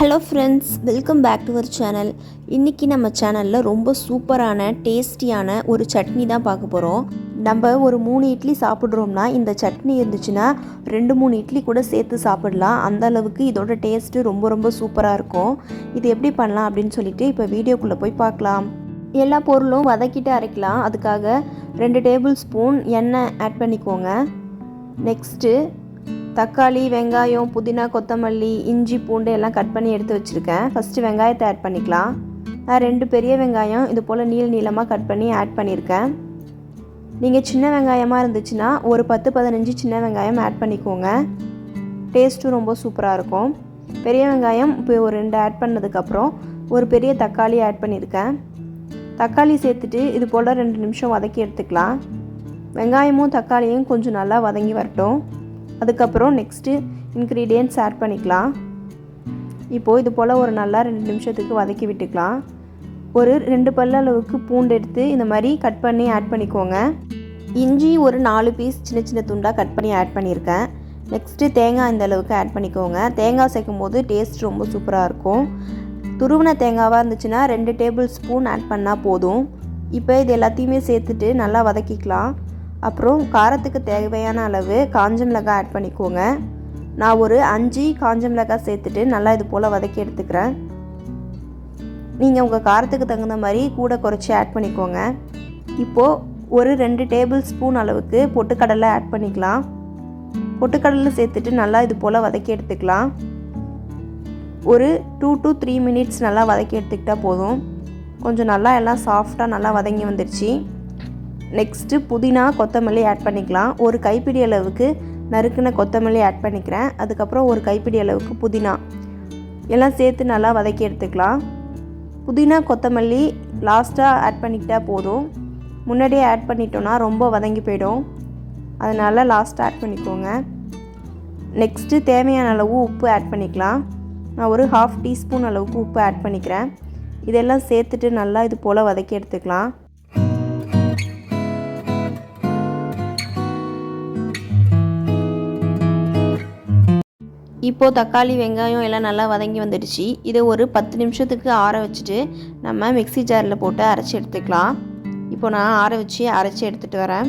Hello friends welcome back to our channel இன்றைக்கி நம்ம சேனலில் ரொம்ப சூப்பரான டேஸ்டியான ஒரு சட்னி தான் பார்க்க போகிறோம் நம்ம ஒரு மூணு இட்லி சாப்பிட்றோம்னா இந்த சட்னி இருந்துச்சுன்னா ரெண்டு மூணு இட்லி கூட சேர்த்து சாப்பிடலாம். அந்த அளவுக்கு இதோட டேஸ்ட்டு ரொம்ப ரொம்ப சூப்பராக இருக்கும். இது எப்படி பண்ணலாம் அப்படின்னு சொல்லிட்டு இப்போ வீடியோக்குள்ளே போய் பார்க்கலாம். எல்லா பொருளும் வதக்கிட்டு அரைக்கலாம். அதுக்காக ரெண்டு டேபிள் ஸ்பூன் எண்ணெய் ஆட் பண்ணிக்கோங்க. நெக்ஸ்ட்டு தக்காளி வெங்காயம் புதினா கொத்தமல்லி இஞ்சி பூண்டு எல்லாம் கட் பண்ணி எடுத்து வச்சுருக்கேன். ஃபஸ்ட்டு வெங்காயத்தை ஆட் பண்ணிக்கலாம். நான் ரெண்டு பெரிய வெங்காயம் இது போல் நீள நீளமாக கட் பண்ணி ஆட் பண்ணியிருக்கேன் நீங்கள் சின்ன வெங்காயமாக இருந்துச்சுன்னா ஒரு பத்து பதினஞ்சு சின்ன வெங்காயம் ஆட் பண்ணிக்கோங்க. டேஸ்ட்டும் ரொம்ப சூப்பராக இருக்கும். பெரிய வெங்காயம் இப்போ ஒரு ரெண்டு ஆட் பண்ணதுக்கப்புறம் ஒரு பெரிய தக்காளி ஆட் பண்ணியிருக்கேன் தக்காளி சேர்த்துட்டு இது போல் ரெண்டு நிமிஷம் வதக்கி எடுத்துக்கலாம். வெங்காயமும் தக்காளியும் கொஞ்சம் நல்லா வதங்கி வரட்டும். அதுக்கப்புறம் நெக்ஸ்ட்டு இன்க்ரீடியன்ட்ஸ் ஆட் பண்ணிக்கலாம். இப்போது இது போல் ஒரு நல்லா ரெண்டு நிமிஷத்துக்கு வதக்கி விட்டுக்கலாம். ஒரு ரெண்டு பல்ல அளவுக்கு பூண்டு எடுத்து இந்த மாதிரி கட் பண்ணி ஆட் பண்ணிக்கோங்க. இஞ்சி ஒரு நாலு பீஸ் சின்ன சின்ன துண்டாக கட் பண்ணி ஆட் பண்ணியிருக்கேன். நெக்ஸ்ட்டு தேங்காய் இந்த அளவுக்கு ஆட் பண்ணிக்கோங்க. தேங்காய் சேர்க்கும் போது டேஸ்ட் ரொம்ப சூப்பராக இருக்கும். துருவின தேங்காவாக இருந்துச்சுன்னா ரெண்டு டேபிள் ஸ்பூன் ஆட் பண்ணால் போதும். இப்போ இது எல்லாத்தையுமே சேர்த்துட்டு நல்லா வதக்கிக்கலாம். அப்புறம் காரத்துக்கு தேவையான அளவு காஞ்ச மிளகாய் ஆட் பண்ணிக்கோங்க. நான் ஒரு அஞ்சு காஞ்ச மிளகாய் சேர்த்துட்டு நல்லா இது போல் வதக்கி எடுத்துக்கிறேன். நீங்கள் உங்கள் காரத்துக்கு தகுந்த மாதிரி கூட குறைச்சி ஆட் பண்ணிக்கோங்க. இப்போது ஒரு ரெண்டு டேபிள் ஸ்பூன் அளவுக்கு பொட்டுக்கடலை ஆட் பண்ணிக்கலாம். பொட்டுக்கடலை சேர்த்துட்டு நல்லா இது போல் வதக்கி எடுத்துக்கலாம். ஒரு டூ டு த்ரீ மினிட்ஸ் நல்லா வதக்கி எடுத்துக்கிட்டால் போதும். கொஞ்சம் நல்லா எல்லாம் சாஃப்டாக நல்லா வதங்கி வந்துடுச்சு நெக்ஸ்ட்டு புதினா கொத்தமல்லி ஆட் பண்ணிக்கலாம். ஒரு கைப்பிடி அளவுக்கு நறுக்குன கொத்தமல்லி ஆட் பண்ணிக்கிறேன். அதுக்கப்புறம் ஒரு கைப்பிடி அளவுக்கு புதினா. எல்லாம் சேர்த்து நல்லா வதக்கி எடுத்துக்கலாம். புதினா கொத்தமல்லி லாஸ்ட்டாக ஆட் பண்ணிக்கிட்டால் போதும். முன்னாடியே ஆட் பண்ணிட்டோன்னா ரொம்ப வதங்கி போயிடும். அதனால் லாஸ்ட்டாக ஆட் பண்ணிக்கோங்க. நெக்ஸ்ட்டு தேவையான அளவு உப்பு ஆட் பண்ணிக்கலாம். நான் ஒரு ஹாஃப் டீஸ்பூன் அளவுக்கு உப்பு ஆட் பண்ணிக்கிறேன். இதெல்லாம் சேர்த்துட்டு நல்லா இது போல் வதக்கி எடுத்துக்கலாம். இப்போது தக்காளி வெங்காயம் எல்லாம் நல்லா வதங்கி வந்துடுச்சு. இதை ஒரு பத்து நிமிஷத்துக்கு ஆற வச்சுட்டு நம்ம மிக்சி ஜாரில் போட்டு அரைச்சி எடுத்துக்கலாம். இப்போ நான் ஆற வச்சு அரைச்சி எடுத்துகிட்டு வரேன்.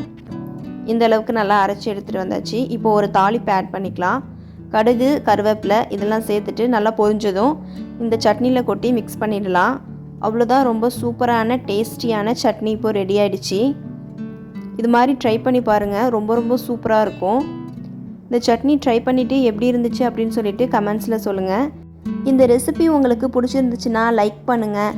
இந்த அளவுக்கு நல்லா அரைச்சி எடுத்துகிட்டு வந்தாச்சு. இப்போ ஒரு தாளிப்பு ஆட் பண்ணிக்கலாம். கடுகு கருவேப்பிலை இதெல்லாம் சேர்த்துட்டு நல்லா பொரிஞ்சதும் இந்த சட்னியில் கொட்டி மிக்ஸ் பண்ணிடலாம். அவ்வளோதான் ரொம்ப சூப்பரான டேஸ்டியான சட்னி இப்போ ரெடி ஆகிடுச்சு இது மாதிரி ட்ரை பண்ணி பாருங்கள் ரொம்ப ரொம்ப சூப்பராக இருக்கும். இந்த சட்னி ட்ரை பண்ணிவிட்டு எப்படி இருந்துச்சு அப்படின்னு சொல்லிட்டு கமெண்ட்ஸில் சொல்லுங்கள் இந்த ரெசிபி உங்களுக்கு பிடிச்சிருந்துச்சுன்னா லைக் பண்ணுங்கள்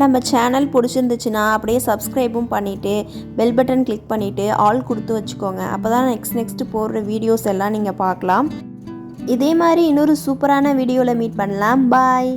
நம்ம சேனல் பிடிச்சிருந்துச்சுன்னா அப்படியே சப்ஸ்கிரைபும் பண்ணிவிட்டு பெல் பட்டன் கிளிக் பண்ணிவிட்டு ஆல் கொடுத்து வச்சுக்கோங்க. அப்போ தான் நெக்ஸ்ட் நெக்ஸ்ட்டு போடுற வீடியோஸ் எல்லாம் நீங்கள் பார்க்கலாம். இதே மாதிரி இன்னொரு சூப்பரான வீடியோவில் மீட் பண்ணலாம். பாய்